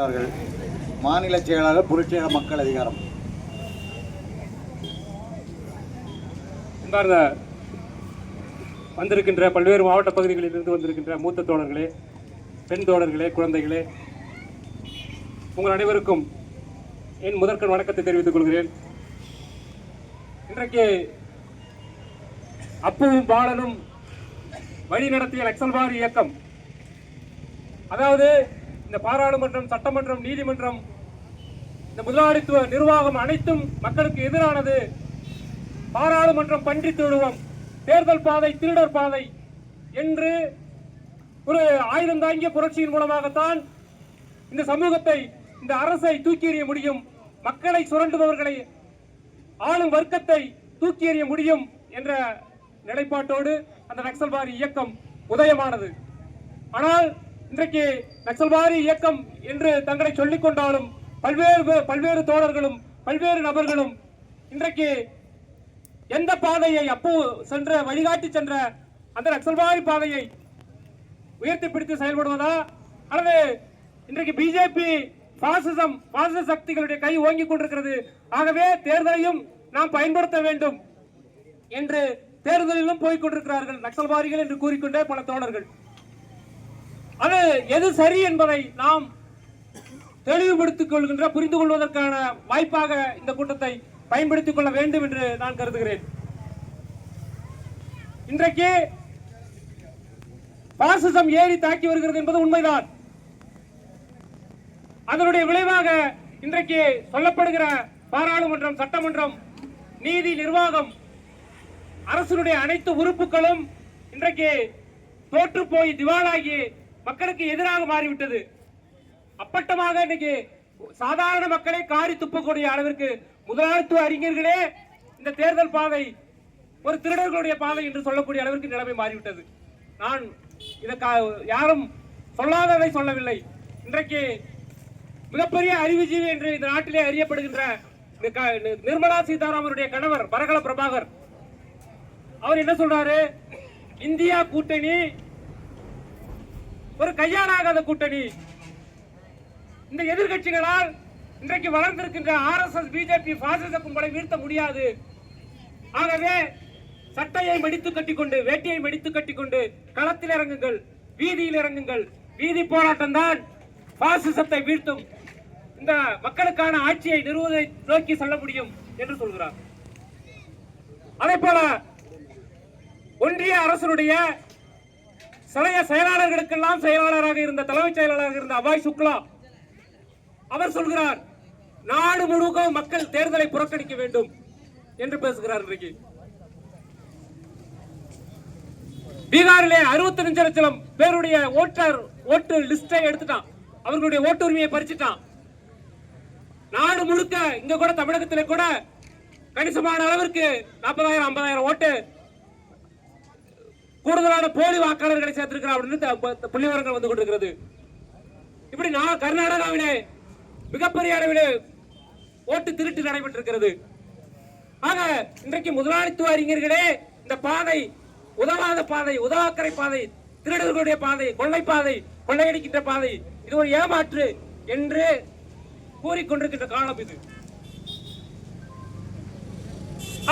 அவர்கள் மாநில செயலாளர் புரட்சிகர மக்கள் அதிகாரம். அன்பார்ந்த வந்திருக்கின்ற பல்வேறு மாவட்ட பகுதிகளில் இருந்து வந்திருக்கின்ற மூத்த தோழர்களே பெண் தோழர்களே குழந்தைகளே உங்கள் அனைவருக்கும் என் முதற்கண் வணக்கத்தை தெரிவித்துக் கொள்கிறேன். இன்றைக்கு அப்புவும் பாலனும் வழி நடத்திய நக்சல்வாரி இயக்கம் அதாவது இந்த பாராளுமன்றம் சட்டமன்றம் நீதிமன்றம் இந்த முதலாளித்துவ நிர்வாகம் அனைத்தும் மக்களுக்கு எதிரானது. பாராளுமன்றம் பன்றி தொழுவம் தேர்தல் பாதை திருடர் பாதை என்று ஒரு ஆயுதம் தாங்கிய புரட்சியின் மூலமாகத்தான் இந்த சமூகத்தை இந்த அரசை தூக்கி எறிய முடியும் மக்களை சுரண்டுபவர்களை ஆளும் வர்க்கத்தை தூக்கி எறிய முடியும் என்ற நிலைப்பாட்டோடு அந்த நக்சல்வாரி இயக்கம் உதயமானது. ஆனால் இன்றைக்கு நக்சல்வாரி இயக்கம் என்று தங்களை சொல்லிக் கொண்டாலும் பல்வேறு பல்வேறு தோழர்களும் பல்வேறு நபர்களும் இன்றைக்கு எந்த பாதையை அப்போ சென்ற வழிகாட்டி சென்ற அந்த நக்சல்வாரி பாதையை உயர்த்தி பிடித்து செயல்படுவதா? அல்லது இன்றைக்கு பிஜேபி பாசிசம் பாசிச சக்திகளுடைய கை ஓங்கிக் கொண்டிருக்கிறது. ஆகவே தேர்தலையும் நாம் பயன்படுத்த வேண்டும் என்று தேர்தலிலும் போய்க் கொண்டிருக்கிறார்கள் நக்சல்வாதிகள் என்று கூறிக்கொண்டே பல தோழர்கள். அது எது சரி என்பதை நாம் தெளிவுபடுத்திக் கொள்கின்ற புரிந்து கொள்வதற்கான வாய்ப்பாக இந்த கூட்டத்தை பயன்படுத்திக் கொள்ள வேண்டும் என்று நான் கருதுகிறேன். இன்றைக்கு பாசிசம் ஏறி தாக்கி வருகிறது என்பது உண்மைதான். அதனுடைய விளைவாக இன்றைக்கு சொல்லப்படுகிற பாராளுமன்றம் சட்டமன்றம் நீதி நிர்வாகம் அரசனுடைய அனைத்து உறுப்புகளும் இன்றைக்கு தோற்று போய் திவாலாகி மக்களுக்கு எதிராக மாறிவிட்டது. அப்பட்டமாக இன்னைக்கு சாதாரண மக்களை காரி துப்பக்கூடிய அளவிற்கு முதலாளித்துவ அறிஞர்களே இந்த தேர்தல் பாதை ஒரு திருடர்களுடைய பாதை என்று சொல்லக்கூடிய அளவிற்கு நிலைமை மாறிவிட்டது. நான் இதை கா- யாரும் சொல்லாததை சொல்லவில்லை. இன்றைக்கு மிகப்பெரிய அறிவுஜீவி என்று இந்த நாட்டிலே அறியப்படுகின்ற இந்த க- நிர்மலா சீதாராமனுடைய கணவர் பரகல பிரபாகர். அவர் என்ன சொல்றாரு? இந்தியா கூட்டணி ஒரு கையாளாகாத கூட்டணி. இந்த எதிர்க்கட்சிகளால் இன்றைக்கு வளர்ந்திருக்கின்ற ஆர்எஸ்எஸ் பிஜேபி பாசிச கும்பலை வீழ்த்த முடியாது. ஆகவே சட்டையை மடித்து கட்டிக்கொண்டு வேட்டியை மடித்து கட்டிக்கொண்டு களத்தில் இறங்குங்கள் வீதியில் இறங்குங்கள். வீதி போராட்டம் தான் பாசிசத்தை வீழ்த்தும். இந்த மக்களுக்கான ஆட்சியை நிறுவதை நோக்கி செல்ல முடியும் என்று சொல்கிறார். அதே போல ஒன்றிய அரசனுடைய சிலைய செயலாளர்களுக்கெல்லாம் செயலாளராக இருந்த தலைமைச் செயலாளராக இருந்த அபாய் சுக்லா அவர் சொல்கிறார் நாடு முழுக்க மக்கள் தேர்தலை புறக்கணிக்க வேண்டும் என்று பேசுகிறார் இன்றைக்கு. பீகாரிலே அறுபத்தி லட்சம் பேருடைய ஓட்டர் ஓட்டு லிஸ்டை எடுத்துட்டான். அவர்களுடைய ஓட்டு உரிமையை பறிச்சுட்டான். நாடு முழுக்க இங்க கூட தமிழகத்தில் கூட கணிசமான அளவிற்கு நாற்பதாயிரம் ஐம்பதாயிரம் ஓட்டு கூடுதலான போலி வாக்காளர்களை சேர்த்திருக்கிறார் அப்படின்னு புள்ளி விவரங்கள் வந்து கொண்டிருக்கிறது. இப்படி நான் கர்நாடகாவிலே மிகப்பெரிய அளவிலே ஓட்டு திருட்டு நடைபெற்றிருக்கிறது. ஆக இன்றைக்கு முதலாளித்துவ அறிஞர்களே இந்த பாதை உதவாத பாதை உதவாக்கரை பாதை திருடர்களுடைய பாதை கொள்ளை பாதை கொள்ளையடிக்கின்ற பாதை இது ஒரு ஏமாற்று என்று கூறிக்கொண்டிருக்கின்ற காலம் இது.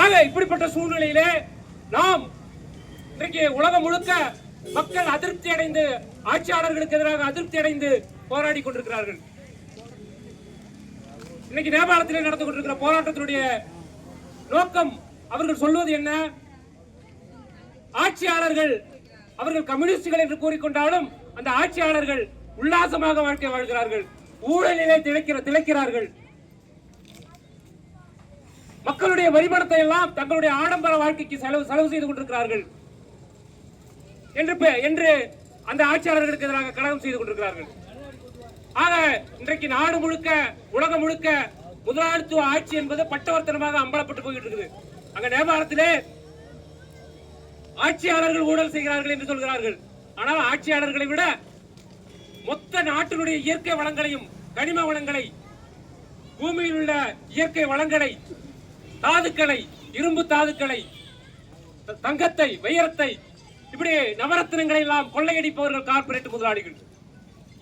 ஆக இப்படிப்பட்ட சூழ்நிலையிலே நாம் இன்றைக்கு உலகம் முழுக்க மக்கள் அதிருப்தி அடைந்து ஆட்சியாளர்களுக்கு எதிராக அதிருப்தி அடைந்து போராடி கொண்டிருக்கிறார்கள். இன்னைக்கு நேபாளத்தில் நடந்து கொண்டிருக்கிற போராட்டத்தினுடைய நோக்கம் அவர்கள் சொல்வது என்ன? ஆட்சியாளர்கள் அவர்கள் கம்யூனிஸ்டுகள் என்று கூறிக்கொண்டாலும் அந்த ஆட்சியாளர்கள் உல்லாசமாக வாழ்க்கை வாழ்கிறார்கள். ஊழலிலே திளைக்கிற திளைக்கிறார்கள். மக்களுடைய வரிபணத்தை எல்லாம் தங்களுடைய ஆடம்பர வாழ்க்கைக்கு செலவு செலவு செய்து கொண்டிருக்கிறார்கள். என்று பே- என்று அந்த ஆட்சியாளர்களுக்கு எதிராக கழகம் செய்து கொண்டிருக்கிறார்கள். ஆக இன்றைக்கு நாடு முழுக்க உலகம் முழுக்க முதலாளித்துவ ஆட்சி என்பது பட்டவர்த்தனமாக அம்பலப்பட்டு போயிட்டு இருக்குது அங்க நேபாளத்திலே ஆட்சியாளர்கள் ஊழல் செய்கிறார்கள் என்று சொல்கிறார்கள். ஆனால் ஆட்சியாளர்களை விட மொத்த நாட்டினுடைய இயற்கை வளங்களையும் கனிம வளங்களை பூமியில் உள்ள இயற்கை வளங்களை தாதுக்களை இரும்பு தாதுக்களை தங்கத்தை வைரத்தை இப்படி நவரத்தினங்களை எல்லாம் கொள்ளையடிப்பவர்கள் கார்ப்பரேட் முதலாளிகள்.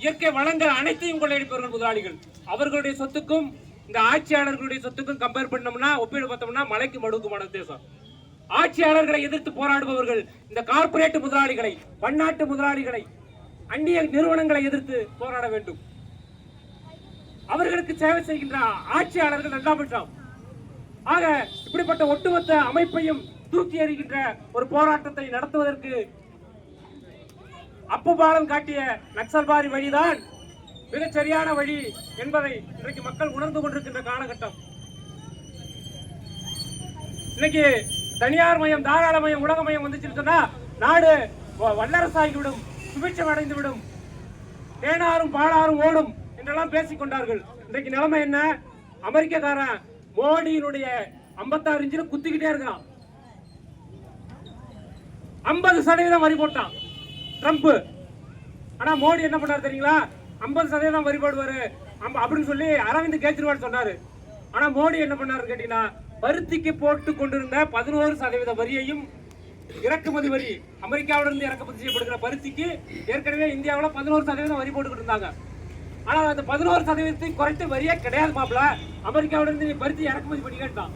இயற்கை வளங்கள் அனைத்தையும் கொள்ளையடிப்பவர்கள் முதலாளிகள். அவர்களுடைய சொத்துக்கும் இந்த ஆட்சியாளர்களுடைய சொத்துக்கும் கம்பேர் பண்ணோம்னா ஒப்பீடு பார்த்தோம்னா மலைக்கு மடுக்குமான தேசம். ஆட்சியாளர்களை எதிர்த்து போராடுபவர்கள் இந்த கார்பரேட் முதலாளிகளை பன்னாட்டு முதலாளிகளை அந்நிய நிறுவனங்களை எதிர்த்து போராட வேண்டும். அவர்களுக்கு சேவை செய்கின்ற ஆட்சியாளர்கள் நல்லாபட்சம் ஆக இப்படிப்பட்ட ஒட்டுமொத்த அமைப்பையும் தூக்கி எறிகின்ற ஒரு போராட்டத்தை நடத்துவதற்கு அப்புபாலம் காட்டிய நக்சல்பாரி வழிதான் மிகச் சரியான வழி என்பதை இன்றைக்கு மக்கள் உணர்ந்து கொண்டிருக்கின்ற காலகட்டம். இன்னைக்கு தனியார் மயம் தாராளமயம் உலகமயம் வந்துச்சுன்னு சொன்னா நாடு வல்லரசாகிவிடும் சுபிட்சம் அடைந்து விடும் தேனாரும் பாலாரும் ஓடும் என்றெல்லாம் பேசிக் கொண்டார்கள். இன்றைக்கு நிலைமை என்ன? அமெரிக்கக்காரன் மோடியினுடைய 56 இன்ச்சில் குத்திக்கிட்டே இருக்கான் ஐம்பது சதவீதம் வரி போட்டான். ட்ரம்ப் ஆனா மோடி என்ன பண்ணாரு தெரியுங்களா? ஐம்பது சதவீதம் வரி போடுவாரு. அப்படின்னு சொல்லி அரவிந்த் கெஜ்ரிவால் சொன்னாரு. ஆனா மோடி என்ன பண்ணாரு கேட்டீங்கன்னா பருத்திக்கு போட்டு கொண்டிருந்த பதினோரு சதவீத வரியையும் இறக்குமதி வரி அமெரிக்காவிலிருந்து இறக்குமதி செய்யப்படுகிற பருத்திக்கு ஏற்கனவே இந்தியாவில் பதினோரு சதவீதம் வரி போட்டுக்கிட்டு இருந்தாங்க. ஆனால் அந்த பதினோரு சதவீதத்தை குறைத்து வரியே கிடையாது மாப்பிள. அமெரிக்காவிலிருந்து நீ பருத்தி இறக்குமதி பண்ணி கேட்டான்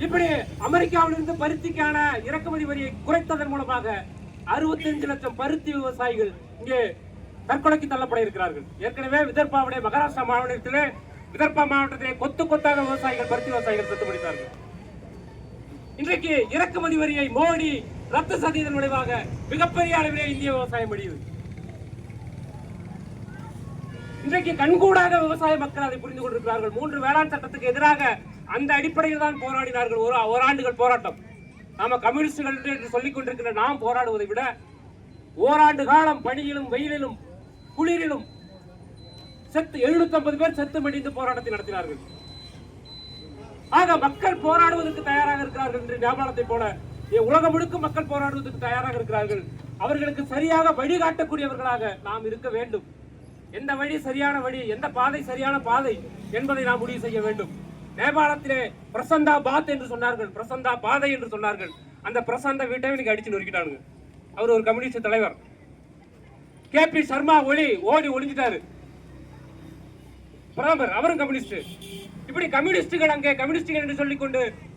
இப்படி அமெரிக்காவிலிருந்து பருத்திக்கான இறக்குமதி வரியை குறைத்ததன் மூலமாக 65 லட்சம் பருத்தி விவசாயிகள் இங்கே தற்கொலைக்கு தள்ளப்பட இருக்கிறார்கள். ஏற்கனவே விதர்பாவுடைய மகாராஷ்டிரா மாநிலத்திலே விதர்பா மாவட்டத்திலே கொத்து கொத்தாக விவசாயிகள் பருத்தி விவசாயிகள் செத்து முடித்தார்கள் இன்றைக்கு இறக்குமதி வரியை மோடி ரத்து செய்ததன் விளைவாக மிகப்பெரிய அளவிலே இந்திய விவசாயம் முடியுது இன்றைக்கு கண்கூடாக விவசாய மக்கள் அதை புரிந்து கொண்டிருக்கிறார்கள். மூன்று வேளாண் சட்டத்துக்கு எதிராக அந்த அடிப்படையில் தான் போராடினார்கள். ஒரு ஓராண்டுகள் போராட்டம். நாம கம்யூனிஸ்டுகள் என்று சொல்லிக் கொண்டிருக்கிற நாம் போராடுவதை விட ஓராண்டு காலம் பணியிலும் வெயிலிலும் குளிரிலும் செத்து 750 பேர் செத்து மடிந்து போராட்டத்தை நடத்தினார்கள். ஆக மக்கள் போராடுவதற்கு தயாராக இருக்கிறார்கள் என்று ஞாபகத்தை போல. உலகம் முழுக்க மக்கள் போராடுவதற்கு தயாராக இருக்கிறார்கள். அவர்களுக்கு சரியாக வழிகாட்டக்கூடியவர்களாக நாம் இருக்க வேண்டும். எந்த வழி சரியான வழி எந்த பாதை சரியான பாதை என்பதை நாம் முடிவு செய்ய வேண்டும். நேபாளத்திலே பிரசந்தா பாத் என்று சொன்னார்கள். பிரசந்தா பாதை என்று சொன்னார்கள். அந்த பிரசந்த வீட்டை இன்னைக்கு அடிச்சு நொறுக்கிட்டானுங்க அவர் ஒரு கம்யூனிஸ்ட் தலைவர். கே பி சர்மா ஒளி ஓடி ஒளிஞ்சிட்டாரு. பிரதமர் அவரும் கம்யூனிஸ்ட். இப்படி கம்யூனிஸ்டுகள் அங்கே கம்யூனிஸ்டுகள் என்று சொல்லிக்கொண்டு கொண்டு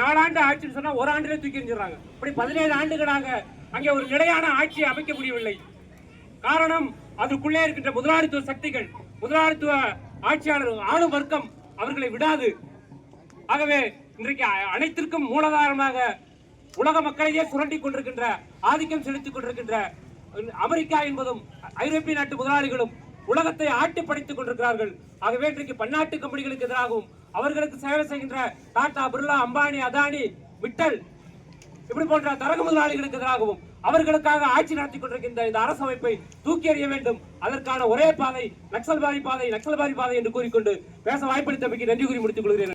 நாலாண்டு ஆட்சின்னு சொன்னா ஒரு ஆண்டிலே தூக்கி எறிஞ்சிடறாங்க. இப்படி பதினேழு ஆண்டுகளாக அங்கே ஒரு நிலையான ஆட்சியை அமைக்க முடியவில்லை. காரணம் அதற்குள்ளே இருக்கின்ற முதலாளித்துவ சக்திகள் முதலாளித்துவ ஆட்சியாளர் ஆளும் வர்க்கம் அவர்களை விடாது. ஆகவே இன்றைக்கு அனைத்திற்கும் மூலாதாரமாக உலக மக்களையே சுரண்டி கொண்டிருக்கின்ற ஆதிக்கம் செலுத்திக் கொண்டிருக்கின்ற அமெரிக்கா என்பதும் ஐரோப்பிய நாட்டு முதலாளிகளும் உலகத்தை ஆட்டி படைத்துக் கொண்டிருக்கிறார்கள். ஆகவே இன்றைக்கு பன்னாட்டு கம்பெனிகளுக்கு எதிராகவும் அவர்களுக்கு சேவை செய்கின்ற டாடா பிர்லா அம்பானி அதானி விட்டல் இப்படி போன்ற தரகு முதலாளிகளுக்கு எதிராகவும் அவர்களுக்காக ஆட்சி நடத்தி கொண்டிருக்கின்ற இந்த அரசமைப்பை தூக்கி எறிய வேண்டும். அதற்கான ஒரே பாதை நக்சல்பாரி பாதை நக்சல்பாரி பாதை என்று கூறிக்கொண்டு பேச வாய்ப்பளித்தமைக்கு நன்றி கூறி முடித்துக் கொள்கிறேன்.